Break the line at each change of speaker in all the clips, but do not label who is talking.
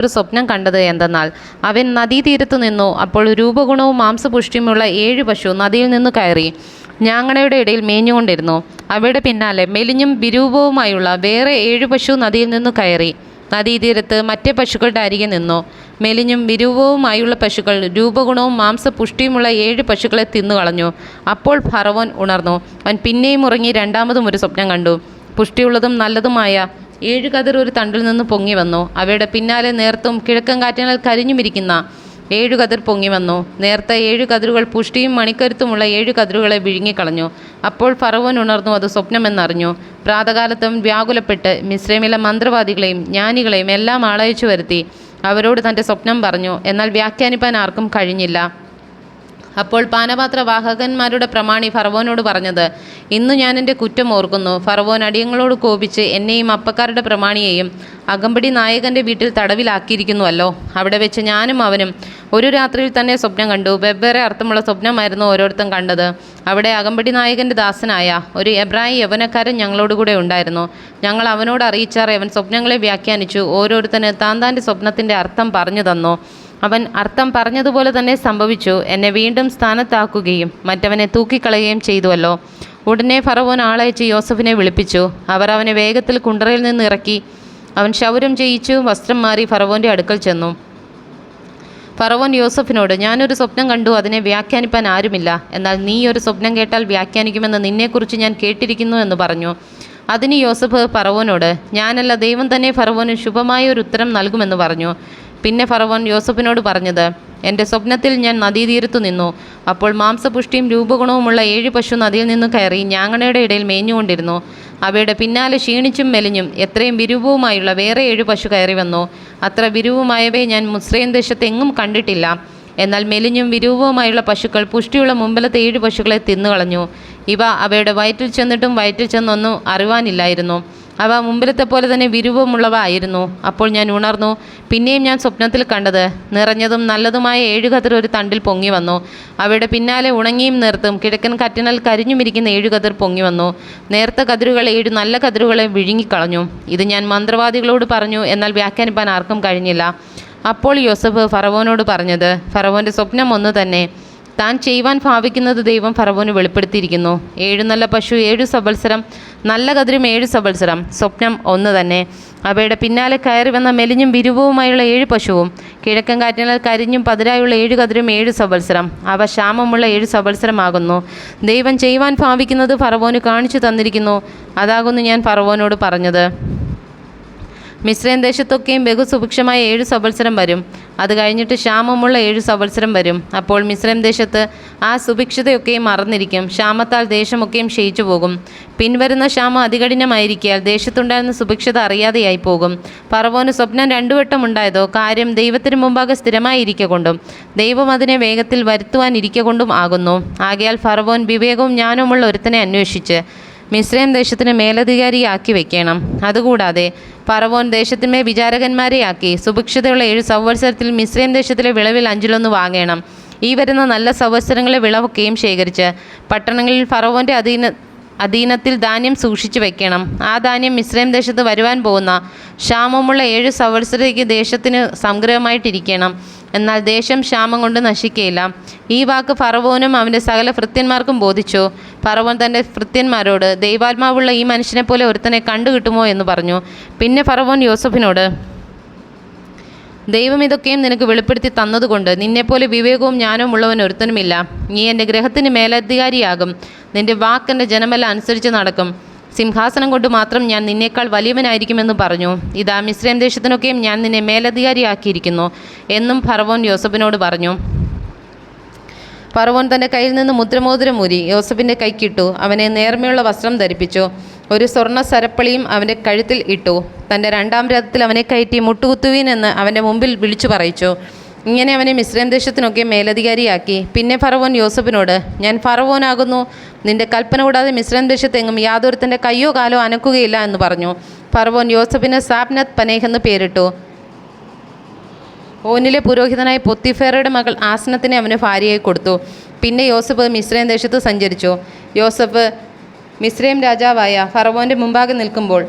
ഒരു സ്വപ്നം കണ്ടത് എന്തെന്നാൽ അവൻ നദീതീരത്തു നിന്നു. അപ്പോൾ രൂപഗുണവും മാംസപുഷ്ടിയുമുള്ള ഏഴ് പശു നദിയിൽ നിന്ന് കയറി. ഞാങ്ങണയുടെ ഇടയിൽ മേഞ്ഞുകൊണ്ടിരുന്നു. അവയുടെ പിന്നാലെ മെലിഞ്ഞും വിരൂപവുമായുള്ള വേറെ ഏഴ് പശു നദിയിൽ നിന്ന് കയറി. നദീതീരത്ത് മറ്റേ പശുക്കളുടെ അരികെ നിന്നു. മെലിഞ്ഞും വിരൂപവുമായുള്ള പശുക്കൾ രൂപഗുണവും മാംസപുഷ്ടിയുമുള്ള ഏഴ് പശുക്കളെ തിന്നുകളഞ്ഞു അപ്പോൾ ഭറവോൻ ഉണർന്നു. അവൻ പിന്നെയും ഉറങ്ങി രണ്ടാമതും ഒരു സ്വപ്നം കണ്ടു. പുഷ്ടിയുള്ളതും നല്ലതുമായ ഏഴ് കതിർ ഒരു തണ്ടിൽ നിന്ന് പൊങ്ങി വന്നു. അവയുടെ പിന്നാലെ നേർത്തും കിഴക്കൻ കാറ്റിനാൽ കരിഞ്ഞുമിരിക്കുന്ന ഏഴു കതിർ പൊങ്ങി വന്നു. നേർത്ത ഏഴു കതിരുകൾ പുഷ്ടിയും മണിക്കരുത്തുമുള്ള ഏഴു കതിരുകളെ വിഴുങ്ങിക്കളഞ്ഞു. അപ്പോൾ ഫറവോൻ ഉണർന്നു അത് സ്വപ്നമെന്നറിഞ്ഞു. പ്രാതകാലത്തും വ്യാകുലപ്പെട്ട് മിശ്രമിലെ മന്ത്രവാദികളെയും ജ്ഞാനികളെയും എല്ലാം ആളയച്ചു വരുത്തി അവരോട് തന്റെ സ്വപ്നം പറഞ്ഞു. എന്നാൽ വ്യാഖ്യാനിപ്പാൻ ആർക്കും കഴിഞ്ഞില്ല. അപ്പോൾ പാനപാത്ര വാഹകന്മാരുടെ പ്രമാണി ഫറവോനോട് പറഞ്ഞത് ഇന്ന് ഞാൻ എന്റെ കുറ്റം ഓർക്കുന്നു. ഫറവോൻ അടിയങ്ങളോട് കോപിച്ച് എന്നെയും അപ്പക്കാരുടെ പ്രമാണിയെയും അകമ്പടി നായകന്റെ വീട്ടിൽ തടവിലാക്കിയിരിക്കുന്നുവല്ലോ. അവിടെ വെച്ച് ഞാനും അവനും ഒരു രാത്രിയിൽ തന്നെ സ്വപ്നം കണ്ടു. വെവ്വേറെ അർത്ഥമുള്ള സ്വപ്നമായിരുന്നു ഓരോരുത്തരും കണ്ടത്. അവിടെ അകമ്പടി നായകന്റെ ദാസനായ ഒരു എബ്രായി യവനക്കാരൻ ഞങ്ങളോട് കൂടെ ഉണ്ടായിരുന്നു. ഞങ്ങൾ അവനോട് അറിയിച്ചാറേ അവൻ സ്വപ്നങ്ങളെ വ്യാഖ്യാനിച്ചു. ഓരോരുത്തന് താൻ താന്റെ സ്വപ്നത്തിന്റെ അർത്ഥം പറഞ്ഞു തന്നു. അവൻ അർത്ഥം പറഞ്ഞതുപോലെ തന്നെ സംഭവിച്ചു. എന്നെ വീണ്ടും സ്ഥാനത്താക്കുകയും മറ്റവനെ തൂക്കിക്കളയുകയും ചെയ്തുവല്ലോ. ഉടനെ ഫറവോൻ ആളയച്ച് യോസഫിനെ വിളിപ്പിച്ചു. അവർ അവനെ വേഗത്തിൽ കുണ്ടറയിൽ നിന്ന് ഇറക്കി. അവൻ ശൗരം ചെയ്യിച്ചു. വസ്ത്രം മാറി ഫറവോന്റെ അടുക്കൽ ചെന്നു. ഫറവോൻ യോസഫിനോട് ഞാനൊരു സ്വപ്നം കണ്ടു. അതിനെ വ്യാഖ്യാനിപ്പാൻ ആരുമില്ല. എന്നാൽ നീ ഒരു സ്വപ്നം കേട്ടാൽ വ്യാഖ്യാനിക്കുമെന്ന് നിന്നെക്കുറിച്ച് ഞാൻ കേട്ടിരിക്കുന്നു എന്ന് പറഞ്ഞു. അതിന് യോസഫ് ഫറവോനോട് ഞാനല്ല ദൈവം തന്നെ ഫറവോന് ശുഭമായ ഒരു ഉത്തരം നൽകുമെന്ന് പറഞ്ഞു. പിന്നെ ഫറവോൻ യോസഫിനോട് പറഞ്ഞത് എന്റെ സ്വപ്നത്തിൽ ഞാൻ നദീതീരത്തു നിന്നു. അപ്പോൾ മാംസപുഷ്ടിയും രൂപഗുണവുമുള്ള ഏഴ് പശു നദിയിൽ നിന്ന് കയറി ഞാങ്ങണയുടെ ഇടയിൽ മേഞ്ഞുകൊണ്ടിരുന്നു. അവയുടെ പിന്നാലെ ക്ഷീണിച്ചും മെലിഞ്ഞും എത്രയും വിരൂപവുമായുള്ള വേറെ ഏഴ് പശു കയറി വന്നു. അത്ര വിരൂപമായവയെ ഞാൻ മുസ്രൈൻ ദേശത്തെങ്ങും കണ്ടിട്ടില്ല. എന്നാൽ മെലിഞ്ഞും വിരൂപവുമായുള്ള പശുക്കൾ പുഷ്ടിയുള്ള മുമ്പിലത്തെ ഏഴ് പശുക്കളെ തിന്നുകളഞ്ഞു. ഇവ അവയുടെ വയറ്റിൽ ചെന്നിട്ടും വയറ്റിൽ ചെന്നൊന്നും അറിവാനില്ലായിരുന്നു. അവ മുമ്പിലത്തെ പോലെ തന്നെ വിരൂപമുള്ളവ ആയിരുന്നു അപ്പോൾ ഞാൻ ഉണർന്നു പിന്നെയും ഞാൻ സ്വപ്നത്തിൽ കണ്ടത് നിറഞ്ഞതും നല്ലതുമായ ഏഴു കതിർ ഒരു തണ്ടിൽ പൊങ്ങി വന്നു. അവയുടെ പിന്നാലെ ഉണങ്ങിയും നേർത്തും കിഴക്കൻ കറ്റിനാൽ കരിഞ്ഞുമിരിക്കുന്ന ഏഴു കതിർ പൊങ്ങി വന്നു. നേർത്ത കതിരുകൾ ഏഴു നല്ല കതിരുകളെ വിഴുങ്ങിക്കളഞ്ഞു. ഇത് ഞാൻ മന്ത്രവാദികളോട് പറഞ്ഞു എന്നാൽ വ്യാഖ്യാനിപ്പാൻ ആർക്കും കഴിഞ്ഞില്ല. അപ്പോൾ യോസഫ് ഫറവോനോട് പറഞ്ഞത് ഫറവോന്റെ സ്വപ്നം ഒന്ന് തന്നെ. താൻ ചെയ്യുവാൻ ഭാവിക്കുന്നത് ദൈവം ഫറവോന് വെളിപ്പെടുത്തിയിരിക്കുന്നു. ഏഴു നല്ല പശു ഏഴു സബത്സരം നല്ല കതിരും ഏഴു സബത്സരം സ്വപ്നം ഒന്ന് തന്നെ. അവയുടെ പിന്നാലെ കയറി വന്ന മെലിഞ്ഞും വിരുവവുമായുള്ള ഏഴ് പശുവും കിഴക്കൻ കാറ്റിനാൽ കരിഞ്ഞും പതിരായുള്ള ഏഴു കതിരും ഏഴു സബത്സരം അവ ക്ഷാമമുള്ള ഏഴു സബത്സരമാകുന്നു ദൈവം ചെയ്യുവാൻ ഭാവിക്കുന്നത് ഫറവോന് കാണിച്ചു തന്നിരിക്കുന്നു. അതാകുന്നു ഞാൻ ഫറവോനോട് പറഞ്ഞത്. മിശ്രയും ദേശത്തൊക്കെയും ബഹുസുഭിക്ഷമായ ഏഴ് സവത്സരം വരും. അത് കഴിഞ്ഞിട്ട് ക്ഷാമമുള്ള ഏഴു സവത്സരം വരും. അപ്പോൾ മിശ്രം ദേശത്ത് ആ സുഭിക്ഷതയൊക്കെയും മറന്നിരിക്കും. ക്ഷാമത്താൽ ദേശമൊക്കെയും ക്ഷയിച്ചു പോകും. പിൻവരുന്ന ക്ഷാമം അതികഠിനമായിരിക്കാൽ ദേശത്തുണ്ടായിരുന്ന സുഭിക്ഷത അറിയാതെയായി പോകും. പറവോന് സ്വപ്നം രണ്ടുവട്ടം ഉണ്ടായതോ കാര്യം ദൈവത്തിന് മുമ്പാകെ സ്ഥിരമായി കൊണ്ടും ദൈവം അതിനെ വേഗത്തിൽ വരുത്തുവാൻ കൊണ്ടും ആകുന്നു. ആകയാൽ ഫറവോൻ വിവേകവും ജ്ഞാനവുമുള്ള ഒരുത്തനെ അന്വേഷിച്ച് മിശ്രയും ദേശത്തിന് മേലധികാരിയാക്കി വെക്കണം. അതുകൂടാതെ പറവോൻ ദേശത്തിന്മേൽ വിചാരകന്മാരെയാക്കി. സുഭിക്ഷതയുള്ള ഏഴ് സംവത്സരത്തിൽ മിശ്രയും ദേശത്തിലെ വിളവിൽ അഞ്ചിലൊന്ന് വാങ്ങണം. ഈ വരുന്ന നല്ല സംവത്സരങ്ങളെ വിളവൊക്കെയും ശേഖരിച്ച് പട്ടണങ്ങളിൽ ഫറവോന്റെ അധീന അധീനത്തിൽ ധാന്യം സൂക്ഷിച്ചു വെക്കണം. ആ ധാന്യം മിശ്രയും ദേശത്ത് വരുവാൻ പോകുന്ന ക്ഷാമമുള്ള ഏഴ് സംവത്സരത്തേക്ക് ദേശത്തിന് സംഗ്രഹമായിട്ടിരിക്കണം. എന്നാൽ ദേശം ക്ഷാമം കൊണ്ട് നശിക്കയില്ല. ഈ വാക്ക് ഫറവോനും അവന്റെ സകല ഭൃത്യന്മാർക്കും ബോധിച്ചു. ഫറവോൻ തന്റെ ഭൃത്യന്മാരോട് ദൈവാത്മാവുള്ള ഈ മനുഷ്യനെ പോലെ ഒരുത്തനെ കണ്ടുകിട്ടുമോ? എന്ന് പറഞ്ഞു. പിന്നെ ഫറവോൻ യോസഫിനോട് ദൈവം ഇതൊക്കെയും നിനക്ക് വെളിപ്പെടുത്തി തന്നതുകൊണ്ട് നിന്നെപ്പോലെ വിവേകവും ജ്ഞാനവും ഉള്ളവൻ ഒരുത്തനുമില്ല. നീ എന്റെ ഗ്രഹത്തിന് മേലധികാരിയാകും. നിന്റെ വാക്കെന്റെ ജനമെല്ലാം അനുസരിച്ച് നടക്കും. സിംഹാസനം കൊണ്ട് മാത്രം ഞാൻ നിന്നേക്കാൾ വലിയവനായിരിക്കുമെന്ന് പറഞ്ഞു. ഇതാ മിശ്രയം ദേശത്തിനൊക്കെയും ഞാൻ നിന്നെ മേലധികാരിയാക്കിയിരിക്കുന്നു എന്നും ഫറവോൻ യോസഫിനോട് പറഞ്ഞു. ഫറവോൻ തന്റെ കയ്യിൽ നിന്ന് മുദ്രമോതിരം ഊരി യോസഫിന്റെ കൈക്കിട്ടു. അവനെ നേർമയുള്ള വസ്ത്രം ധരിപ്പിച്ചു. ഒരു സ്വർണ സരപ്പളിയും അവന്റെ കഴുത്തിൽ ഇട്ടു. തന്റെ രണ്ടാം രഥത്തിൽ അവനെ കയറ്റി മുട്ടുകുത്തുവീൻ എന്ന് അവന്റെ മുമ്പിൽ വിളിച്ചു പറയിച്ചു. ഇങ്ങനെ അവനെ മിശ്രയം ദേശത്തിനൊക്കെ മേലധികാരിയാക്കി. പിന്നെ ഫറവോൻ യോസഫിനോട് ഞാൻ ഫറവോനാകുന്നു. നിന്റെ കൽപ്പന കൂടാതെ മിശ്രയം ദേശത്തെങ്ങും യാതൊരുത്തന്റെ കയ്യോ കാലോ അനക്കുകയില്ല എന്ന് പറഞ്ഞു. ഫറവോൻ യോസഫിന് സാബ്നത്ത് പനേഹ് എന്ന് പേരിട്ടു. ഓനിലെ പുരോഹിതനായ പൊത്തിഫേറയുടെ മകൾ ആസനത്തിനെ അവന് ഭാര്യയായി കൊടുത്തു. പിന്നെ യോസഫ് മിശ്രയം ദേശത്ത് സഞ്ചരിച്ചു. യോസഫ് മിശ്രയം രാജാവായ ഫറവോന്റെ മുമ്പാകെ നിൽക്കുമ്പോൾ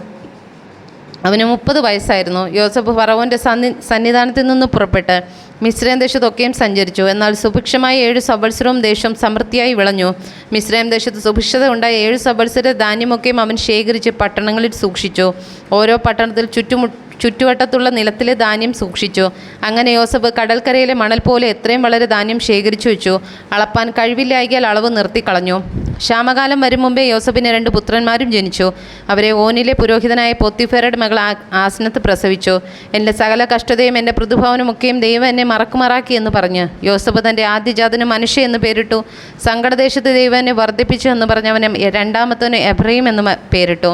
അവന് മുപ്പത് വയസ്സായിരുന്നു. യോസഫ് ഫറവോന്റെ സന്നി സന്നിധാനത്തിൽ നിന്ന് പുറപ്പെട്ട് മിശ്രയം ദേശത്തൊക്കെയും സഞ്ചരിച്ചു. എന്നാൽ സുഭിക്ഷമായ ഏഴ് സബത്സരവും ദേശം സമൃദ്ധിയായി വിളഞ്ഞു. മിശ്രയം ദേശത്ത് സുഭിക്ഷത ഉണ്ടായ ഏഴ് സബത്സര ധാന്യമൊക്കെയും അവൻ ശേഖരിച്ച് പട്ടണങ്ങളിൽ സൂക്ഷിച്ചു. ഓരോ പട്ടണത്തിൽ ചുറ്റുമു ചുറ്റുവട്ടത്തുള്ള നിലത്തിലെ ധാന്യം സൂക്ഷിച്ചു. അങ്ങനെ യോസഫ് കടൽക്കരയിലെ മണൽ പോലെ എത്രയും വളരെ ധാന്യം ശേഖരിച്ചു വെച്ചു. അളപ്പാൻ കഴിവില്ലായകിയാൽ അളവ് നിർത്തിക്കളഞ്ഞു ക്ഷാമകാലം വരും മുമ്പേ യോസഫിന് രണ്ട് പുത്രന്മാരും ജനിച്ചു. അവരെ ഓനിലെ പുരോഹിതനായ പൊത്തിഫേറയുടെ മകൾ ആസനത്ത് പ്രസവിച്ചു. എന്റെ സകല കഷ്ടതയും എന്റെ പ്രതിഭവനുമൊക്കെയും ദൈവം എന്നെ മറക്കുമാറാക്കി എന്ന് പറഞ്ഞ് യോസഫ് തന്റെ ആദ്യജാതന് മനുഷ്യ എന്ന് പേരിട്ടു. സങ്കടദേശത്ത് ദൈവനെ വർദ്ധിപ്പിച്ചു എന്ന് പറഞ്ഞവന് രണ്ടാമത്തവന് എബ്രഹീം എന്ന് പേരിട്ടു.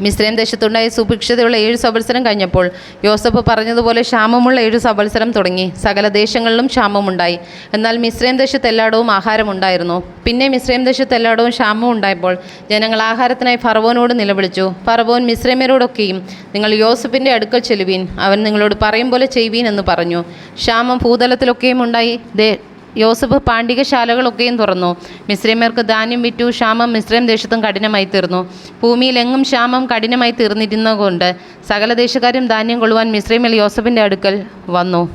മിസ്രൈം ദേശത്തുണ്ടായ സുഭിക്ഷതയുള്ള ഏഴ് സവത്സരം കഴിഞ്ഞപ്പോൾ യോസഫ് പറഞ്ഞതുപോലെ ക്ഷാമമുള്ള ഏഴ് സവത്സരം തുടങ്ങി. സകല ദേശങ്ങളിലും ക്ഷാമമുണ്ടായി. എന്നാൽ മിസ്രൈം ദേശത്ത് എല്ലായിടവും ആഹാരമുണ്ടായിരുന്നു. പിന്നെ മിസ്രൈം ദേശത്ത് എല്ലായിടവും ക്ഷാമം ഉണ്ടായപ്പോൾ ജനങ്ങൾ ആഹാരത്തിനായി ഫറവോനോട് നിലവിളിച്ചു. ഫറവോൻ മിസ്രൈമരോടൊക്കെയും നിങ്ങൾ യോസഫിന്റെ അടുക്കൽ ചെല്ലുവീൻ. അവൻ നിങ്ങളോട് പറയും പോലെ ചെയ്യുവീൻ എന്ന് പറഞ്ഞു. ക്ഷാമം ഭൂതലത്തിലൊക്കെയും ഉണ്ടായി. ദേ യോസഫ് പാണ്ഡികശാലകളൊക്കെയും തുറന്നു. മിശ്രമ്യർക്ക് ധാന്യം വിറ്റു ക്ഷാമം മിശ്രം ദേശത്തും കഠിനമായി തീർന്നു. ഭൂമിയിലെങ്ങും ക്ഷാമം കഠിനമായി തീർന്നിരുന്നതുകൊണ്ട് സകല ദേശക്കാരും ധാന്യം കൊള്ളുവാൻ മിശ്രമിൽ യോസഫിന്റെ അടുക്കൽ വന്നു.